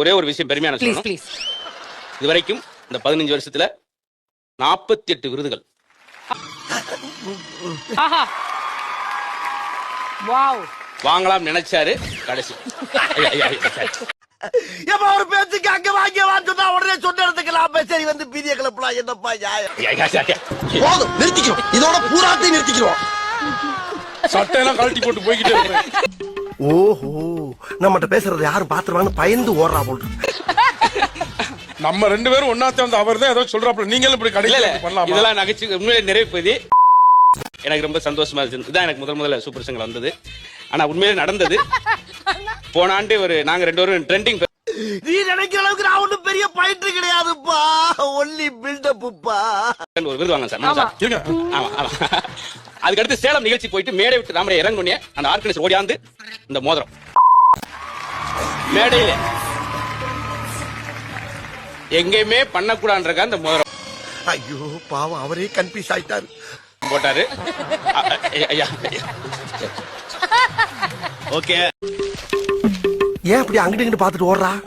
ஒரே ஒரு விஷயம் பெருமையான சொல்லணும். ப்ளீஸ் இது வரைக்கும் இந்த பதினஞ்சு வருஷத்துல நாற்பத்தி எட்டு விருதுகள் வாங்கலாம் நினைச்சாரு கடைசி. ஒரு பேச்சுக்கு அங்க வாங்க உடனே சொன்ன இடத்துக்கு நான் சரி வந்து பீதிய கிளப்பலாம் என்னப்பா. போதும் நிறுத்திக்கிறோம். இதோட பூராத்தையும் நிறுத்திக்கிறோம். சட்டையெல்லாம் கழட்டி போட்டு போய்கிட்டே ஓஹோ நம்மகிட்ட பேசுறது யாரும் பாத்துருவான்னு பயந்து ஓடுறா போல் நம்ம ரெண்டு பேரும் ஒன்னா சேர்ந்து அவர் தான் ஏதோ சொல்றாப்ல நீங்களும் இப்படி கடையில பண்ணலாமா? இதெல்லாம் நகைச்சு உண்மையிலே நிறைவு பகுதி. எனக்கு ரொம்ப சந்தோஷமா இருந்துச்சு. இதான் எனக்கு முதல் முதல்ல சூப்பர் சிங்கர் வந்தது. ஆனா உண்மையிலே நடந்தது. போன ஆண்டு ஒரு நாங்க ரெண்டு பேரும் ட்ரெண்டிங் நீ நினைக்கிற அளவுக்கு நான் ஒண்ணும் பெரிய பயிற்று கிடையாதுப்பா. ஒன்லி பில்டப்புப்பா ஒரு விருது வாங்க சார். ஆமா ஆமா. அதுக்கடுத்து சேலம் நிகழ்ச்சி போயிட்டு மேடை விட்டு ராமரை இறங்குனே அந்த ஆர்கனைசர் ஓடியாந்து இந்த மோதிரம். மேடையில. எங்கேயுமே பண்ணக்கூடாதுன்றக்க அந்த மோதிரம். ஐயோ பாவம் அவரே கன்ஃபியூஸ் ஆயிட்டாரு. போட்டாரு. ஓகே. ஏன் இப்படி அங்கிட்டு இங்கிட்டு பாத்துட்டு ஓடுறா?